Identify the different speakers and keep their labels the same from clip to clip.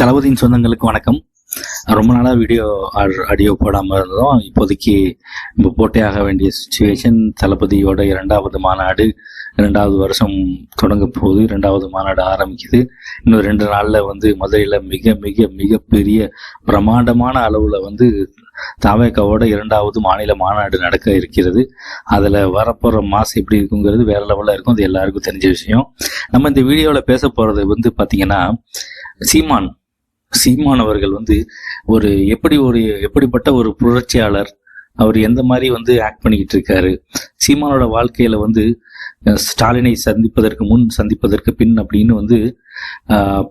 Speaker 1: தளபதியின் சொந்தங்களுக்கு வணக்கம். ரொம்ப நாளாக வீடியோ ஆடியோ போடாமல் இருந்தோம். இப்போதைக்கு இப்போ போட்டே ஆக வேண்டிய சுச்சுவேஷன் தளபதியோட இரண்டாவது மாநாடு இரண்டாவது வருஷம் தொடங்க போகுது. இரண்டாவது மாநாடு ஆரம்பிக்குது. இன்னும் ரெண்டு நாளில் வந்து மதுரையில் மிக மிக மிகப்பெரிய பிரம்மாண்டமான அளவில் வந்து தாவேக்காவோட இரண்டாவது மாநில மாநாடு நடக்க இருக்கிறது. அதில் வரப்போகிற மாசம் எப்படி இருக்குங்கிறது வேற லெவலில் இருக்கும். அது எல்லாருக்கும் தெரிஞ்ச விஷயம். நம்ம இந்த வீடியோவில் பேச போகிறது வந்து பார்த்திங்கன்னா சீமான் சீமான் அவர்கள் வந்து ஒரு எப்படி ஒரு எப்படிப்பட்ட ஒரு புரட்சியாளர் அவர் எந்த மாதிரி வந்து ஆக்ட் பண்ணிக்கிட்டு இருக்காரு? சீமானோட வாழ்க்கையில வந்து ஸ்டாலினை சந்திப்பதற்கு முன் சந்திப்பதற்கு பின் அப்படின்னு வந்து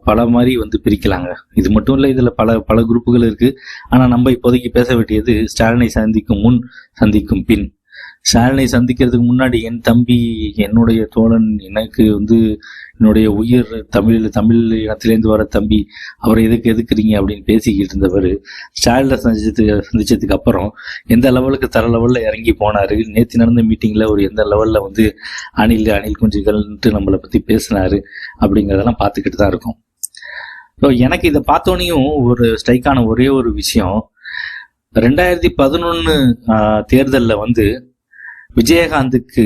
Speaker 1: பல மாதிரி வந்து பிரிக்கலாங்க. இது மட்டும் இல்லை இதில் பல பல குரூப்புகள் இருக்கு. ஆனால் நம்ம இப்போதைக்கு பேச வேண்டியது ஸ்டாலினை சந்திக்கும் முன் சந்திக்கும் பின். ஸ்டாலினை சந்திக்கிறதுக்கு முன்னாடி என் தம்பி என்னுடைய தோழன் எனக்கு வந்து என்னுடைய உயிர் தமிழ் தமிழ் இனத்திலேருந்து வர தம்பி அவரை எதுக்கு எதுக்குறீங்க அப்படின்னு பேசிக்கிட்டு இருந்தவர். ஸ்டாலினை சந்திச்சதுக்கு சந்திச்சதுக்கு அப்புறம் எந்த லெவலுக்கு தர லெவலில் இறங்கி போனாரு. நேற்று நடந்த மீட்டிங்கில் ஒரு எந்த லெவலில் வந்து அணில் அணில் குஞ்சுகள்ன்ட்டு நம்மளை பற்றி பேசினார் அப்படிங்கிறதெல்லாம் பார்த்துக்கிட்டு தான் இருக்கும். ஸோ எனக்கு இதை பார்த்தோன்னையும் ஒரு ஸ்ட்ரைக்கான ஒரே ஒரு விஷயம். ரெண்டாயிரத்தி பதினொன்று தேர்தலில் வந்து விஜயகாந்துக்கு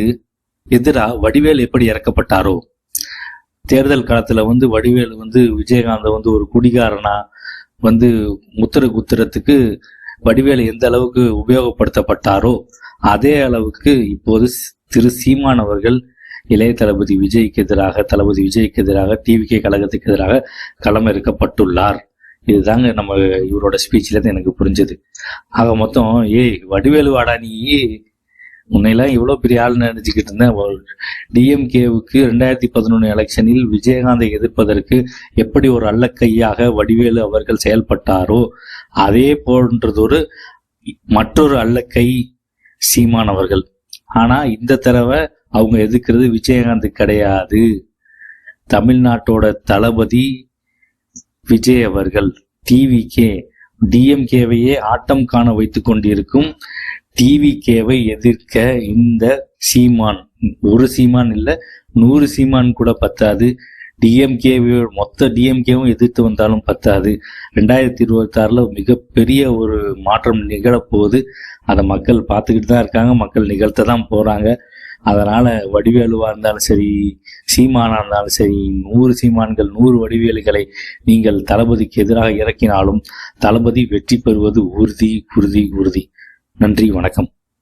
Speaker 1: எதிராக வடிவேல் எப்படி இறக்கப்பட்டாரோ? தேர்தல் காலத்துல வந்து வடிவேல் வந்து விஜயகாந்தை வந்து ஒரு குடிகாரனா வந்து முத்திர குத்துறதுக்கு வடிவேல் எந்த அளவுக்கு உபயோகப்படுத்தப்பட்டாரோ அதே அளவுக்கு இப்போது திரு சீமான் அவர்கள் இளைய தளபதி விஜய்க்கு எதிராக தளபதி விஜய்க்கு எதிராக டிவிகே கழகத்துக்கு எதிராக களமிறக்கப்பட்டுள்ளார் இதுதாங்க நம்ம இவரோட ஸ்பீச்லேருந்து எனக்கு புரிஞ்சது. ஆக மொத்தம் ஏய் வடிவேலு வாடா நீ! முன்னையெல்லாம் இவ்வளோ பெரிய ஆள் நினைச்சுக்கிட்டு இருந்தேன் டிஎம்கேவுக்கு ரெண்டாயிரத்தி பதினொன்று எலெக்ஷனில் விஜயகாந்தை எதிர்ப்பதற்கு எப்படி ஒரு அல்லக்கையாக வடிவேலு அவர்கள் செயல்பட்டாரோ அதே போன்றதொரு மற்றொரு அல்லக்கை சீமான் அவர்கள். ஆனால் இந்த தடவை அவங்க எதிர்க்கிறது விஜயகாந்த் கிடையாது. தமிழ்நாட்டோட தளபதி விஜய் அவர்கள் டிவிகே டிஎம்கேவையே ஆட்டம் காண வைத்து கொண்டிருக்கும் டிவிகேவை எதிர்க்க இந்த சீமான். ஒரு சீமான் இல்லை நூறு சீமான் கூட பத்தாது. டிஎம்கே மொத்த டிஎம்கேவும் எதிர்த்து வந்தாலும் பத்தாது. ரெண்டாயிரத்தி இருபத்தி மிகப்பெரிய ஒரு மாற்றம் நிகழப்போகுது. அதை மக்கள் பார்த்துக்கிட்டு தான் இருக்காங்க மக்கள் நிகழ்த்த தான் போகிறாங்க அதனால் வடிவேலுவாக இருந்தாலும் சரி சீமானாக இருந்தாலும் சரி நூறு சீமான்கள் நூறு வடிவேலுகளை நீங்கள் தளபதிக்கு எதிராக இறக்கினாலும் தளபதி வெற்றி பெறுவது உறுதி உறுதி உறுதி. நன்றி வணக்கம்.